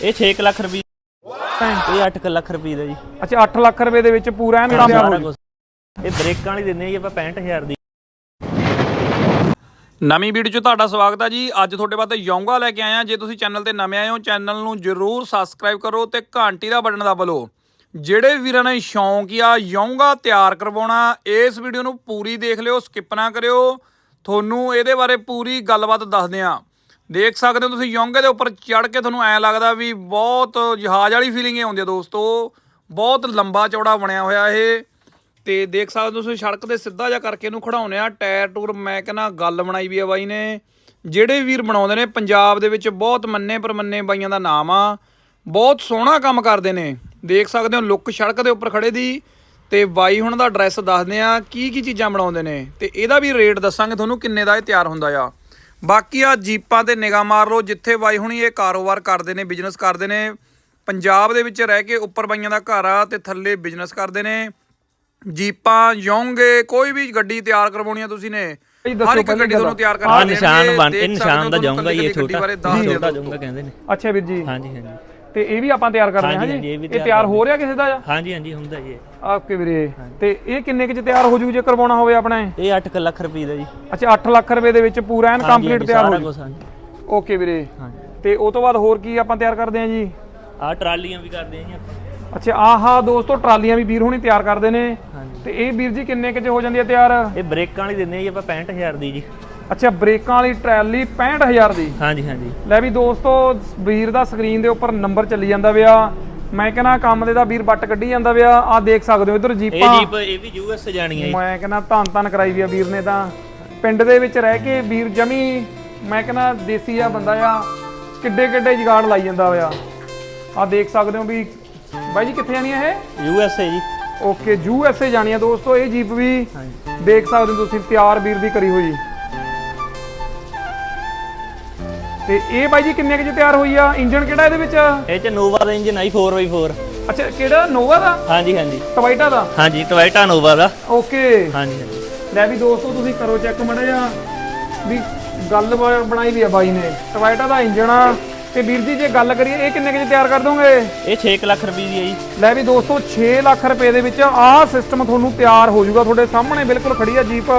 ਇਹ 6 ਲੱਖ ਰੁਪਏ ਇਹ 8 ਲੱਖ ਰੁਪਏ ਦਾ ਜੀ। ਅੱਛਾ 8 ਲੱਖ ਰੁਪਏ ਦੇ ਵਿੱਚ ਪੂਰਾ ਐਨ ਕੰਮ ਇਹ ਬ੍ਰੇਕਾਂ ਵਾਲੀ ਦਿੰਦੇ ਆ ਜੀ ਆਪਾਂ 65000 ਦੀ। ਨਵੀਂ ਵੀਡੀਓ 'ਚ ਤੁਹਾਡਾ ਸਵਾਗਤ ਹੈ ਜੀ। ਅੱਜ ਤੁਹਾਡੇ ਵਾਸਤੇ ਯੋਂਗਾ ਲੈ ਕੇ ਆਇਆ ਜੇ ਤੁਸੀਂ ਚੈਨਲ ਤੇ ਨਵੇਂ ਆਏ ਹੋ ਚੈਨਲ ਨੂੰ ਜਰੂਰ ਸਬਸਕ੍ਰਾਈਬ ਕਰੋ ਤੇ ਘੰਟੀ ਦਾ ਬਟਨ ਦਬਾ ਲਓ ਜਿਹੜੇ ਵੀਰਾਂ ਨੇ ਸ਼ੌਂਕ ਆ ਯੋਂਗਾ ਤਿਆਰ ਕਰਵਾਉਣਾ ਇਸ ਵੀਡੀਓ ਨੂੰ ਪੂਰੀ ਦੇਖ ਲਿਓ ਸਕਿਪ ਨਾ ਕਰਿਓ। ਤੁਹਾਨੂੰ ਇਹਦੇ ਬਾਰੇ ਪੂਰੀ ਗੱਲਬਾਤ ਦੱਸਦੇ ਆ ਦੇਖ ਸਕਦੇ ਹੋ ਤੁਸੀਂ ਯੋਂਗੇ ਦੇ ਉੱਪਰ ਚੜ ਕੇ ਤੁਹਾਨੂੰ ਐ ਲੱਗਦਾ ਵੀ ਬਹੁਤ ਜਹਾਜ਼ ਵਾਲੀ ਫੀਲਿੰਗ ਹੀ ਆਉਂਦੀ ਹੈ ਦੋਸਤੋ। ਬਹੁਤ ਲੰਬਾ ਚੌੜਾ ਬਣਿਆ ਹੋਇਆ ਇਹ। ਤੇ ਦੇਖ ਸਕਦੇ ਹੋ ਤੁਸੀਂ ਸੜਕ ਦੇ ਸਿੱਧਾ ਜਿਹਾ ਕਰਕੇ ਇਹਨੂੰ ਖੜਾਉਨੇ ਆ। ਟਾਇਰ ਟੂਰ ਮੈਂ ਕਹਿੰਦਾ ਗੱਲ ਬਣਾਈ ਵੀ ਆ ਬਾਈ ਨੇ। ਜਿਹੜੇ ਵੀਰ ਬਣਾਉਂਦੇ ਨੇ, ਪੰਜਾਬ ਦੇ ਵਿੱਚ ਬਹੁਤ ਮੰਨੇ ਪਰਮੰਨੇ ਬਾਈਆਂ ਦਾ ਨਾਮ ਆ। ਬਹੁਤ ਸੋਹਣਾ ਕੰਮ ਕਰਦੇ ਨੇ। ਦੇਖ ਸਕਦੇ ਹੋ ਲੁੱਕ ਸੜਕ ਦੇ ਉੱਪਰ ਖੜੇ ਦੀ। ਤੇ ਬਾਈ ਹੁਣ ਦਾ ਐਡਰੈਸ ਦੱਸਦੇ ਆ, ਕੀ ਕੀ ਚੀਜ਼ਾਂ ਬਣਾਉਂਦੇ ਨੇ। ਤੇ ਇਹਦਾ ਵੀ ਰੇਟ ਦੱਸਾਂਗੇ ਤੁਹਾਨੂੰ ਕਿੰਨੇ ਦਾ ਇਹ ਤਿਆਰ ਹੁੰਦਾ ਆ। ਬਾਕੀ ਆ ਜੀਪਾਂ ਤੇ ਨਿਗਾਹ ਮਾਰ ਲਓ ਜਿੱਥੇ ਬਾਈ ਹੁਣੀ ਇਹ ਕਾਰੋਬਾਰ ਕਰਦੇ ਨੇ ਬਿਜ਼ਨਸ ਕਰਦੇ ਨੇ ਪੰਜਾਬ ਦੇ ਵਿੱਚ ਰਹਿ ਕੇ ਉੱਪਰ ਬਾਈਆਂ ਦਾ ਘਰ ਆ ਤੇ ਥੱਲੇ ਬਿਜ਼ਨਸ ਕਰਦੇ ਨੇ। ਜੀਪਾਂ ਯੋਂਗੇ ਕੋਈ ਵੀ ਗੱਡੀ ਤਿਆਰ ਕਰਵਾਉਣੀ ਆ ਤੁਸੀਂ ਨੇ ਹਰ ਇੱਕ ਗੱਡੀ। ਤੁਹਾਨੂੰ ਤਿਆਰ ਆ ਕਰਵਾ ਨਿਸ਼ਾਨ ਬਣ ਨਿਸ਼ਾਨ ਦਾ ਜਾਊਂਗਾ ਜੀ ਇਹ ਛੋਟਾ ਛੋਟਾ ਜਾਊਂਗਾ ਕਹਿੰਦੇ ਨੇ। ਅੱਛਾ ਵੀਰ ਜੀ। ਹਾਂਜੀ ਹਾਂਜੀ। ਤੇ ਇਹ ਵੀ ਆਪਾਂ ਤਿਆਰ ਕਰਦੇ ਹਾਂ ਹਾਂਜੀ, ਇਹ ਤਿਆਰ ਹੋ ਰਿਹਾ ਕਿਸੇ ਦਾ ਆ ਹਾਂਜੀ ਹਾਂਜੀ ਹੁੰਦਾ ਜੀ। ਓਕੇ ਵੀਰੇ ਤੇ ਇਹ ਕਿੰਨੇ ਕੁ ਚ ਤਿਆਰ ਹੋ ਜੂ ਜੇ ਕਰਵਾਉਣਾ ਹੋਵੇ ਆਪਣੇ? ਇਹ 8 ਲੱਖ ਰੁਪਏ ਦਾ ਜੀ। ਅੱਛਾ 8 ਲੱਖ ਰੁਪਏ ਦੇ ਵਿੱਚ ਪੂਰਾ ਐਨ ਕੰਪਲੀਟ ਤਿਆਰ ਹੋ ਜੂ। ਓਕੇ ਵੀਰੇ। ਹਾਂਜੀ। ਤੇ ਉਹ ਤੋਂ ਬਾਅਦ ਹੋਰ ਕੀ ਆਪਾਂ ਤਿਆਰ ਕਰਦੇ ਹਾਂ ਜੀ? ਆ ਟਰਾਲੀਆਂ ਵੀ ਕਰਦੇ ਆ ਜੀ ਆਪਾਂ। ਅੱਛਾ ਆਹਾ ਦੋਸਤੋ ਟਰਾਲੀਆਂ ਵੀ ਵੀਰ ਹੁਣੀ ਤਿਆਰ ਕਰਦੇ ਨੇ। ਤੇ ਇਹ ਵੀਰ ਜੀ ਕਿੰਨੇ ਕੁ ਚ ਹੋ ਜਾਂਦੀ ਹੈ ਤਿਆਰ? ਇਹ ਬ੍ਰੇਕਾਂ ਵਾਲੀ ਦਿੰਦੇ ਆ ਜੀ ਆਪਾਂ 65000 ਦੀ ਜੀ। ਅੱਛਾ ਬ੍ਰੇਕਾਂ ਵਾਲੀ ਟਰਾਲੀ 65000 ਦੀ। ਹਾਂਜੀ ਹਾਂਜੀ। ਲੈ ਵੀ ਦੋਸਤੋ ਵੀਰ ਦਾ ਸਕਰੀਨ ਦੇ ਉੱਪਰ ਨੰਬਰ ਚੱਲੀ ਜਾਂਦਾ ਵਿਆ ਮੈਂ ਕਹਿੰਦਾ ਕੰਮ ਦੇ ਦਾ ਵੀਰ ਬੱਟ ਕੱਢੀ ਜਾਂਦਾ ਵਿਆ ਆ ਦੇਖ ਸਕਦੇ ਹੋ ਇਧਰ ਇਹ ਜੀਪਾਂ। ਜੀਪ ਇਹ ਵੀ ਯੂਐਸ ਜਾਣੀ ਹੈ ਮੈਂ ਕਹਿੰਦਾ ਧੰਨ ਧੰਨ ਕਰਾਈ ਵੀ ਆ ਵੀਰ ਨੇ ਤਾਂ। ਪਿੰਡ ਦੇ ਵਿੱਚ ਰਹਿ ਕੇ ਵੀਰ ਜਮੀ ਮੈਂ ਕਹਿੰਦਾ ਦੇਸੀ ਆ ਬੰਦਾ ਆ। ਕਿੱਡੇ ਕਿੱਡੇ ਜਗਾੜ ਲਾਈ ਜਾਂਦਾ ਹੋਇਆ ਆ ਦੇਖ ਸਕਦੇ ਹੋ ਵੀ ਬਾਈ ਜੀ ਕਿੱਥੇ ਜਾਣੀ ਆ ਇਹ? ਯੂਐਸ ਜੀ। ਓਕੇ ਯੂ ਐਸ ਏ ਜਾਣੀ ਆ ਦੋਸਤੋ ਇਹ ਜੀਪ ਵੀ ਦੇਖ ਸਕਦੇ ਹੋ ਤੁਸੀਂ ਤਿਆਰ ਵੀਰ ਦੀ ਕਰੀ ਹੋਈ। ਤੇ ਇਹ ਬਾਈ ਜੀ ਕਿੰਨੇ ਕੁ ਚ ਤਿਆਰ ਹੋਈ ਆ? ਇੰਜਨ ਕਿਹੜਾ ਇਹਦੇ ਵਿੱਚ? ਇਹ ਚ ਨੋਵਾ ਦਾ ਇੰਜਨ ਆਈ 4x4 ਅੱਛਾ ਕਿਹੜਾ? ਨੋਵਾ ਦਾ? ਹਾਂਜੀ ਹਾਂਜੀ। ਟੋਇਟਾ ਦਾ? ਹਾਂਜੀ ਟੋਇਟਾ ਨੋਵਾ ਦਾ। ਓਕੇ ਹਾਂਜੀ ਹਾਂਜੀ। ਲੈ ਵੀ ਦੋਸਤੋ ਤੁਸੀਂ ਕਰੋ ਚੈੱਕ ਮੜਾ ਜਾ ਵੀ ਗੱਲ ਬਣਾਈ ਵੀ ਆ ਬਾਈ ਨੇ। ਟੋਇਟਾ ਦਾ ਇੰਜਨ ਆ। ਤੇ ਵੀਰ ਜੀ ਜੇ ਗੱਲ ਕਰੀਏ ਇਹ ਕਿੰਨੇ ਕੁ ਚ ਤਿਆਰ ਕਰ ਦੋਗੇ? ਇਹ 6 ਲੱਖ ਰੁਪਏ ਦੀ ਹੈ ਜੀ। ਲੈ ਵੀ ਦੋਸਤੋ 6 ਲੱਖ ਰੁਪਏ ਦੇ ਵਿੱਚ ਆਹ ਸਿਸਟਮ ਤੁਹਾਨੂੰ ਤਿਆਰ ਹੋ ਜਾਊਗਾ। ਤੁਹਾਡੇ ਸਾਹਮਣੇ ਬਿਲਕੁਲ ਖੜੀ ਆ ਜੀਪ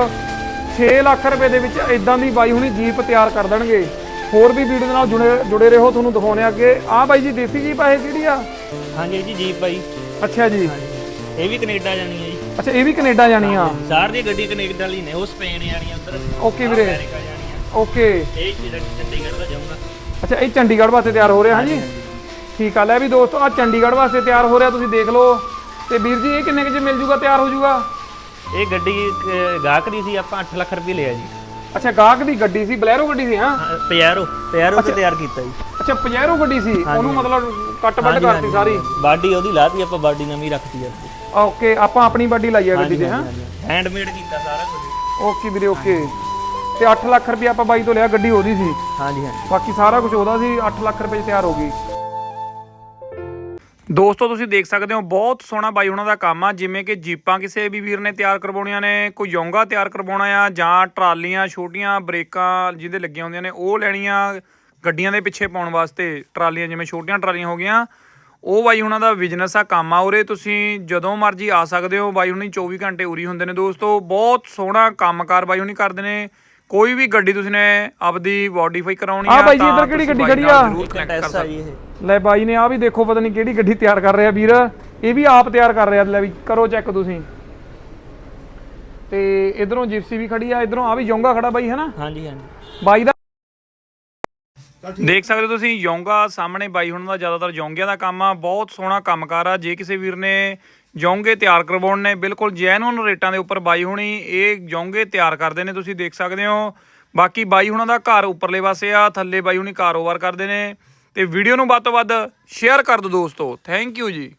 6 ਲੱਖ ਰੁਪਏ ਦੇ ਵਿੱਚ ਇਦਾਂ ਦੀ ਬਾਈ ਹੁਣੀ ਜੀਪ ਤਿਆਰ ਕਰ ਦੇਣਗੇ। ਹੋਰ ਵੀ ਵੀਡੀਓ ਦੇ ਨਾਲ ਜੁੜੇ ਜੁੜੇ ਰਹੋ ਤੁਹਾਨੂੰ ਦਿਖਾਉਣੇ ਅੱਗੇ। ਆਹ ਬਾਈ ਜੀ ਦੇਸੀ ਜੀਪ ਆ ਇਹ ਕਿਹੜੀ ਆ? ਹਾਂਜੀ ਜੀ ਜੀਪ ਆ ਜੀ ਅੱਛਾ ਜੀ। ਇਹ ਵੀ ਕੈਨੇਡਾ ਜਾਣੀ ਹੈ ਜੀ। ਅੱਛਾ ਇਹ ਵੀ ਕੈਨੇਡਾ ਜਾਣੀ ਆ? ਸਾਰ ਦੀ ਗੱਡੀ ਕੈਨੇਡਾ ਵਾਲੀ ਨੇ ਉਹ ਸਪੇਨ ਜਾਣੀ ਆ ਉਧਰ। ਓਕੇ ਵੀਰੇ। ਅਮਰੀਕਾ ਜਾਣੀ ਆ। ਓਕੇ। ਇਹ ਜਿਹੜਾ ਚੰਡੀਗੜ੍ਹ ਦਾ ਜਾਊਂਗਾ। ਅੱਛਾ ਇਹ ਚੰਡੀਗੜ੍ਹ ਵਾਸਤੇ ਤਿਆਰ ਹੋ ਰਿਹਾ ਹਾਂਜੀ? ਠੀਕ ਆ ਲੈ ਵੀ ਦੋਸਤੋ ਆ ਚੰਡੀਗੜ੍ਹ ਵਾਸਤੇ ਤਿਆਰ ਹੋ ਰਿਹਾ ਤੁਸੀਂ ਦੇਖ ਲਓ। ਤੇ ਵੀਰ ਜੀ ਇਹ ਕਿੰਨੇ ਕੁ ਚ ਮਿਲ ਜੂਗਾ ਤਿਆਰ ਹੋ ਜੂਗਾ? ਇਹ ਗੱਡੀ ਗਾਹਕ ਦੀ ਸੀ ਆਪਾਂ 8 ਲੱਖ ਰੁਪਏ ਲਿਆ ਜੀ। ਅੱਛਾ ਗਾਹਕ ਦੀ ਗੱਡੀ ਸੀ ਬਲੈਰੋ ਗੱਡੀ ਸੀ ਹਾਂ? ਪਿਆਰੋ ਪਿਆਰੋ ਤੇ ਤਿਆਰ ਕੀਤਾ ਜੀ। ਅੱਛਾ ਪਜੈਰੋ ਗੱਡੀ ਸੀ ਉਹਨੂੰ ਮਤਲਬ ਕੱਟ ਵੱਟ ਕਰਤੀ ਸਾਰੀ? ਬਾਡੀ ਉਹਦੀ ਲਾਤੀ ਆਪਾਂ ਬਾਡੀ ਨਵੀਂ ਰੱਖਤੀ ਆ। ਓਕੇ ਆਪਾਂ ਆਪਣੀ ਬਾਡੀ ਲਾਈ ਆ ਗੱਡੀ ਤੇ ਹਾਂ? ਹੈਂਡਮੇਡ ਕੀਤਾ ਸਾਰਾ ਕੁਝ। ਓਕੇ ਵੀਰੇ ਓਕੇ। ਤੇ 8 ਲੱਖ ਰੁਪਏ ਆਪਾਂ ਬਾਈ ਤੋਂ ਲਿਆ ਗੱਡੀ ਉਹਦੀ ਸੀ। ਹਾਂਜੀ ਹਾਂਜੀ। ਬਾਕੀ ਸਾਰਾ ਕੁਝ ਉਹਦਾ ਸੀ 8 ਲੱਖ ਰੁਪਏ ਤਿਆਰ ਹੋ ਗਈ। ਦੋਸਤੋ, ਤੁਸੀਂ ਦੇਖ ਸਕਦੇ ਹੋ, ਬਹੁਤ ਸੋਹਣਾ ਬਾਈ ਉਹਨਾਂ ਦਾ ਕੰਮ ਆ, ਜਿਵੇਂ ਕਿ ਜੀਪਾਂ ਕਿਸੇ ਵੀ ਵੀਰ ਨੇ ਤਿਆਰ ਕਰਵਾਉਣੀਆਂ ਨੇ, ਕੋਈ ਯੋਂਗਾ ਤਿਆਰ ਕਰਵਾਉਣਾ ਆ, ਜਾਂ ਟਰਾਲੀਆਂ ਛੋਟੀਆਂ ਬ੍ਰੇਕਾਂ ਜਿਹਦੇ ਲੱਗੀਆਂ ਹੁੰਦੀਆਂ ਨੇ, ਉਹ ਲੈਣੀਆਂ ਗੱਡੀਆਂ ਦੇ ਪਿੱਛੇ ਪਾਉਣ ਵਾਸਤੇ, ਟਰਾਲੀਆਂ ਜਿਵੇਂ ਛੋਟੀਆਂ ਟਰਾਲੀਆਂ ਹੋ ਗਈਆਂ। ਉਹ ਬਾਈ ਉਹਨਾਂ ਦਾ ਬਿਜ਼ਨਸ ਆ, ਕੰਮ ਆ ਉਰੇ, ਤੁਸੀਂ ਜਦੋਂ ਮਰਜ਼ੀ ਆ ਸਕਦੇ ਹੋ, ਬਾਈ ਹੁਣੀ 24 ਘੰਟੇ ਉਰੀ ਹੁੰਦੇ ਨੇ ਦੋਸਤੋ, ਬਹੁਤ ਸੋਹਣਾ ਕੰਮਕਾਰ ਬਾਈ ਹੁਣੀ ਕਰਦੇ ਨੇ। ਕੋਈ ਵੀ ਗੱਡੀ ਤੁਸੀਂ ਨੇ ਆਪਦੀ ਮੋਡੀਫਾਈ ਕਰਾਉਣੀ ਆ ਆ ਬਾਈ ਜੀ ਇੱਧਰ ਕਿਹੜੀ तो ਗੱਡੀ ਖੜੀ ਆ? ਟੈਸਾ ਜੀ ਇਹ। ਲੈ ਬਾਈ ਨੇ ਆ ਵੀ ਦੇਖੋ ਪਤਾ ਨਹੀਂ ਕਿਹੜੀ ਗੱਡੀ ਤਿਆਰ ਕਰ ਰਿਹਾ ਵੀਰ। ਇਹ ਵੀ ਆਪ ਤਿਆਰ ਕਰ ਰਿਹਾ ਲੈ ਵੀ ਕਰੋ ਚੈੱਕ ਤੁਸੀਂ। ਤੇ ਇਧਰੋਂ ਜਿਪਸੀ ਵੀ ਖੜੀ ਆ ਇਧਰੋਂ ਆ ਵੀ ਯੋਂਗਾ ਖੜਾ ਬਾਈ ਹੈ ਨਾ? ਹਾਂਜੀ ਹਾਂਜੀ। ਬਾਈ ਦਾ ਦੇਖ ਸਕਦੇ ਹੋ ਤੁਸੀਂ, ਯੋਂਗਾ ਸਾਹਮਣੇ ਬਾਈ ਹੁਣ ਦਾ ਜ਼ਿਆਦਾਤਰ ਯੋਂਗਿਆਂ ਦਾ ਕੰਮ ਆ, ਬਹੁਤ ਸੋਹਣਾ ਕੰਮਕਾਰ ਆ। ਜੇ ਕਿਸੇ ਵੀਰ ਨੇ ਜੌਂਗੇ ਤਿਆਰ ਕਰਵਾਉਣ ਨੇ, ਬਿਲਕੁਲ ਜੈਨੂਨ ਰੇਟਾਂ ਦੇ ਉੱਪਰ ਬਾਈ ਹੁਣੀ ਇਹ ਯੋਂਗੇ ਤਿਆਰ ਕਰਦੇ ਨੇ, ਤੁਸੀਂ ਦੇਖ ਸਕਦੇ ਹੋ। ਬਾਕੀ ਬਾਈ ਹੁਣਾਂ ਦਾ ਘਰ ਉੱਪਰਲੇ ਪਾਸੇ ਆ, ਥੱਲੇ ਬਾਈ ਹੁਣੀ ਕਾਰੋਬਾਰ ਕਰਦੇ ਨੇ। ਤੇ ਵੀਡੀਓ ਨੂੰ ਵੱਧ ਤੋਂ ਵੱਧ ਸ਼ੇਅਰ ਕਰ ਦਿਓ ਦੋਸਤੋ। ਥੈਂਕ ਯੂ ਜੀ।